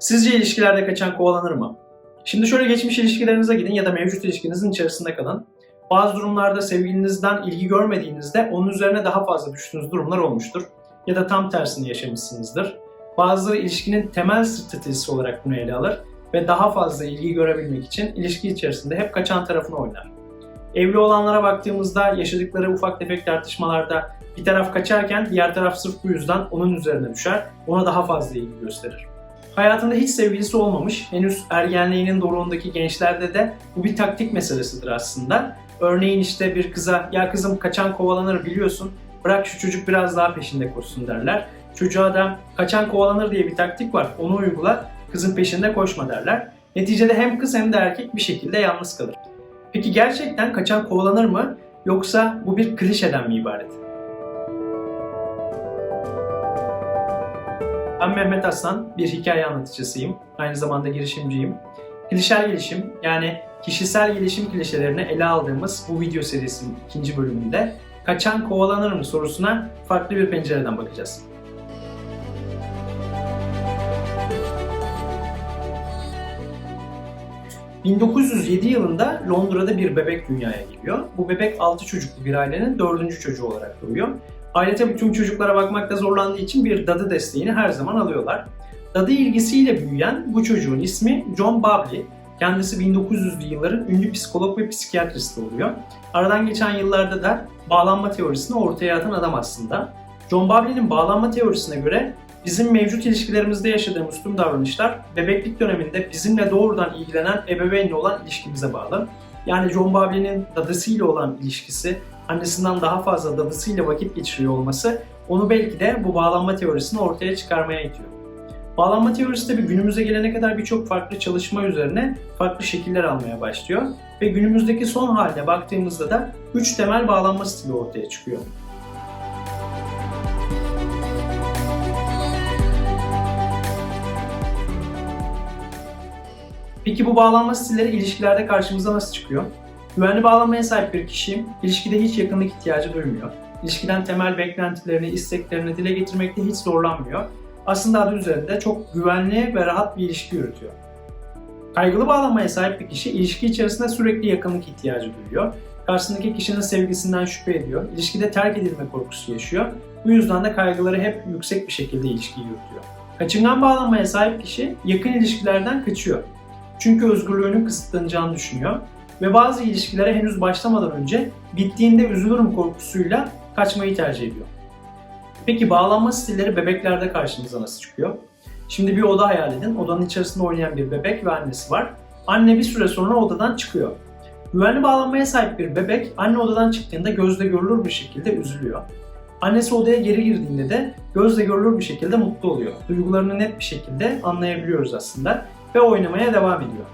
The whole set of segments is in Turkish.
Sizce ilişkilerde kaçan kovalanır mı? Şimdi şöyle geçmiş ilişkilerinize gidin ya da mevcut ilişkinizin içerisinde kalın. Bazı durumlarda sevgilinizden ilgi görmediğinizde onun üzerine daha fazla düştüğünüz durumlar olmuştur. Ya da tam tersini yaşamışsınızdır. Bazıları ilişkinin temel stratejisi olarak bunu ele alır ve daha fazla ilgi görebilmek için ilişki içerisinde hep kaçan tarafını oynar. Evli olanlara baktığımızda yaşadıkları ufak tefek tartışmalarda bir taraf kaçarken diğer taraf sırf bu yüzden onun üzerine düşer, ona daha fazla ilgi gösterir. Hayatında hiç sevgilisi olmamış, henüz ergenliğinin doruğundaki gençlerde de bu bir taktik meselesidir aslında. Örneğin işte bir kıza, ya kızım kaçan kovalanır biliyorsun, bırak şu çocuk biraz daha peşinde koşsun derler. Çocuğa da kaçan kovalanır diye bir taktik var, onu uygula, kızın peşinde koşma derler. Neticede hem kız hem de erkek bir şekilde yalnız kalır. Peki gerçekten kaçan kovalanır mı yoksa bu bir klişeden mi ibaret? Ben Mehmet Aslan, bir hikaye anlatıcısıyım. Aynı zamanda girişimciyim. Klişel gelişim yani kişisel gelişim klişelerini ele aldığımız bu video serisinin ikinci bölümünde kaçan kovalanır mı sorusuna farklı bir pencereden bakacağız. ...1907 yılında Londra'da bir bebek dünyaya geliyor. Bu bebek 6 çocuklu bir ailenin 4. çocuğu olarak doğuyor. Aile tabii tüm çocuklara bakmakta zorlandığı için bir dadı desteğini her zaman alıyorlar. Dadı ilgisiyle büyüyen bu çocuğun ismi John Bowley. Kendisi 1900'lü yılların ünlü psikolog ve psikiyatristi oluyor. Aradan geçen yıllarda da bağlanma teorisini ortaya atan adam aslında. John Bowley'nin bağlanma teorisine göre bizim mevcut ilişkilerimizde yaşadığımız tüm davranışlar bebeklik döneminde bizimle doğrudan ilgilenen ebeveynle olan ilişkimize bağlı. Yani John Bowley'nin dadısıyla olan ilişkisi, annesinden daha fazla dadısıyla vakit geçiriyor olması onu belki de bu bağlanma teorisini ortaya çıkarmaya itiyor. Bağlanma teorisi tabii günümüze gelene kadar birçok farklı çalışma üzerine farklı şekiller almaya başlıyor ve günümüzdeki son haline baktığımızda da 3 temel bağlanma stili ortaya çıkıyor. Peki bu bağlanma stilleri ilişkilerde karşımıza nasıl çıkıyor? Güvenli bağlanmaya sahip bir kişi ilişkide hiç yakınlık ihtiyacı duymuyor. İlişkiden temel beklentilerini, isteklerini dile getirmekte hiç zorlanmıyor. Aslında adı üzerinde çok güvenli ve rahat bir ilişki yürütüyor. Kaygılı bağlanmaya sahip bir kişi ilişki içerisinde sürekli yakınlık ihtiyacı duyuyor. Karşısındaki kişinin sevgisinden şüphe ediyor. İlişkide terk edilme korkusu yaşıyor. Bu yüzden de kaygıları hep yüksek bir şekilde ilişkiyi yürütüyor. Kaçıngan bağlanmaya sahip kişi yakın ilişkilerden kaçıyor. Çünkü özgürlüğünün kısıtlanacağını düşünüyor ve bazı ilişkilere henüz başlamadan önce bittiğinde üzülürüm korkusuyla kaçmayı tercih ediyor. Peki bağlanma stilleri bebeklerde karşımıza nasıl çıkıyor? Şimdi bir oda hayal edin. Odanın içerisinde oynayan bir bebek ve annesi var. Anne bir süre sonra odadan çıkıyor. Güvenli bağlanmaya sahip bir bebek anne odadan çıktığında gözle görülür bir şekilde üzülüyor. Annesi odaya geri girdiğinde de gözle görülür bir şekilde mutlu oluyor. Duygularını net bir şekilde anlayabiliyoruz aslında ve oynamaya devam ediyor.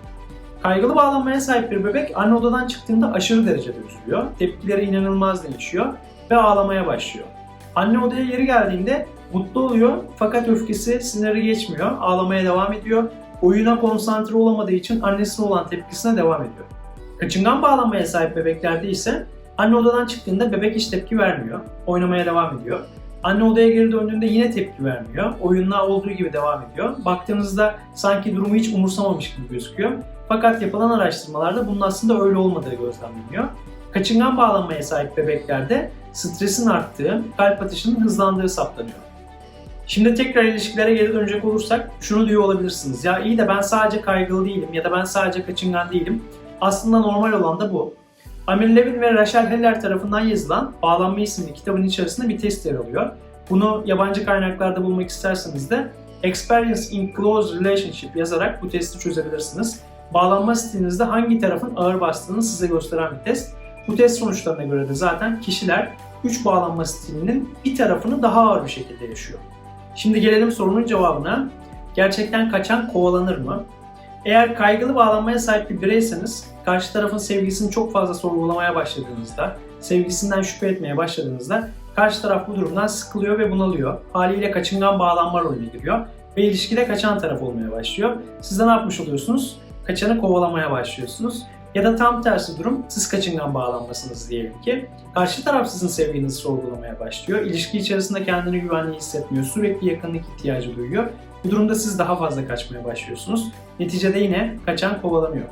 Kaygılı bağlanmaya sahip bir bebek anne odadan çıktığında aşırı derecede üzülüyor. Tepkileri inanılmaz değişiyor ve ağlamaya başlıyor. Anne odaya geri geldiğinde mutlu oluyor fakat öfkesi siniri geçmiyor. Ağlamaya devam ediyor. Oyuna konsantre olamadığı için annesine olan tepkisine devam ediyor. Kaçıngan bağlanmaya sahip bebeklerde ise anne odadan çıktığında bebek hiç tepki vermiyor. Oynamaya devam ediyor. Anne odaya geri döndüğünde yine tepki vermiyor. Oyununa olduğu gibi devam ediyor. Baktığınızda sanki durumu hiç umursamamış gibi gözüküyor. Fakat yapılan araştırmalarda bunun aslında öyle olmadığı gözlemleniyor. Kaçıngan bağlanmaya sahip bebeklerde stresin arttığı, kalp atışının hızlandığı saptanıyor. Şimdi tekrar ilişkilere geri dönecek olursak şunu diyor olabilirsiniz. Ya iyi de ben sadece kaygılı değilim ya da ben sadece kaçıngan değilim. Aslında normal olan da bu. Amir Levin ve Rachel Heller tarafından yazılan Bağlanma isimli kitabın içerisinde bir test yer alıyor. Bunu yabancı kaynaklarda bulmak isterseniz de Experience in Close Relationship yazarak bu testi çözebilirsiniz. Bağlanma stilinizde hangi tarafın ağır bastığını size gösteren bir test. Bu test sonuçlarına göre de zaten kişiler 3 bağlanma stilinin bir tarafını daha ağır bir şekilde yaşıyor. Şimdi gelelim sorunun cevabına. Gerçekten kaçan kovalanır mı? Eğer kaygılı bağlanmaya sahip bir bireyseniz, karşı tarafın sevgisini çok fazla sorgulamaya başladığınızda, sevgisinden şüphe etmeye başladığınızda karşı taraf bu durumdan sıkılıyor ve bunalıyor. Haliyle kaçıngan bağlanma rolüne giriyor ve ilişkide kaçan taraf olmaya başlıyor. Siz de ne yapmış oluyorsunuz? Kaçanı kovalamaya başlıyorsunuz. Ya da tam tersi durum siz kaçıngan bağlanmasınız diyelim ki. Karşı taraf sizin sevginizi sorgulamaya başlıyor. İlişki içerisinde kendini güvenli hissetmiyor. Sürekli yakınlık ihtiyacı duyuyor. Bu durumda siz daha fazla kaçmaya başlıyorsunuz. Neticede yine kaçan kovalanıyor.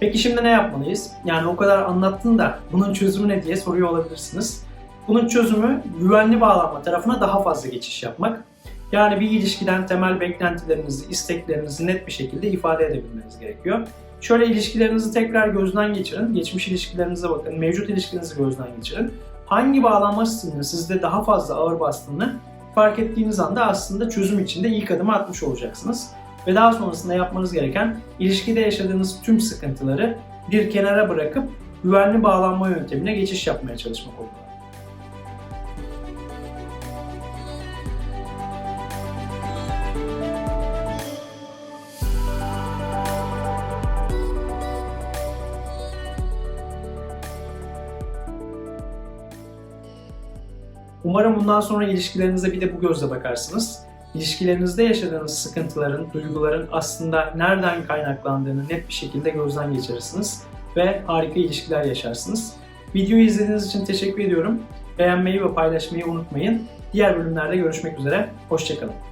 Peki şimdi ne yapmalıyız? Yani o kadar anlattın da bunun çözümü ne diye soruyor olabilirsiniz. Bunun çözümü güvenli bağlanma tarafına daha fazla geçiş yapmak. Yani bir ilişkiden temel beklentilerinizi, isteklerinizi net bir şekilde ifade edebilmeniz gerekiyor. Şöyle ilişkilerinizi tekrar gözden geçirin. Geçmiş ilişkilerinize bakın, mevcut ilişkinizi gözden geçirin. Hangi bağlanma stilinin sizde daha fazla ağır bastığını fark ettiğiniz anda aslında çözüm için de ilk adımı atmış olacaksınız. Ve daha sonrasında yapmanız gereken ilişkide yaşadığınız tüm sıkıntıları bir kenara bırakıp güvenli bağlanma yöntemine geçiş yapmaya çalışmak olmalı. Umarım bundan sonra ilişkilerinize bir de bu gözle bakarsınız. İlişkilerinizde yaşadığınız sıkıntıların, duyguların aslında nereden kaynaklandığını net bir şekilde gözden geçirirsiniz ve harika ilişkiler yaşarsınız. Videoyu izlediğiniz için teşekkür ediyorum. Beğenmeyi ve paylaşmayı unutmayın. Diğer bölümlerde görüşmek üzere. Hoşçakalın.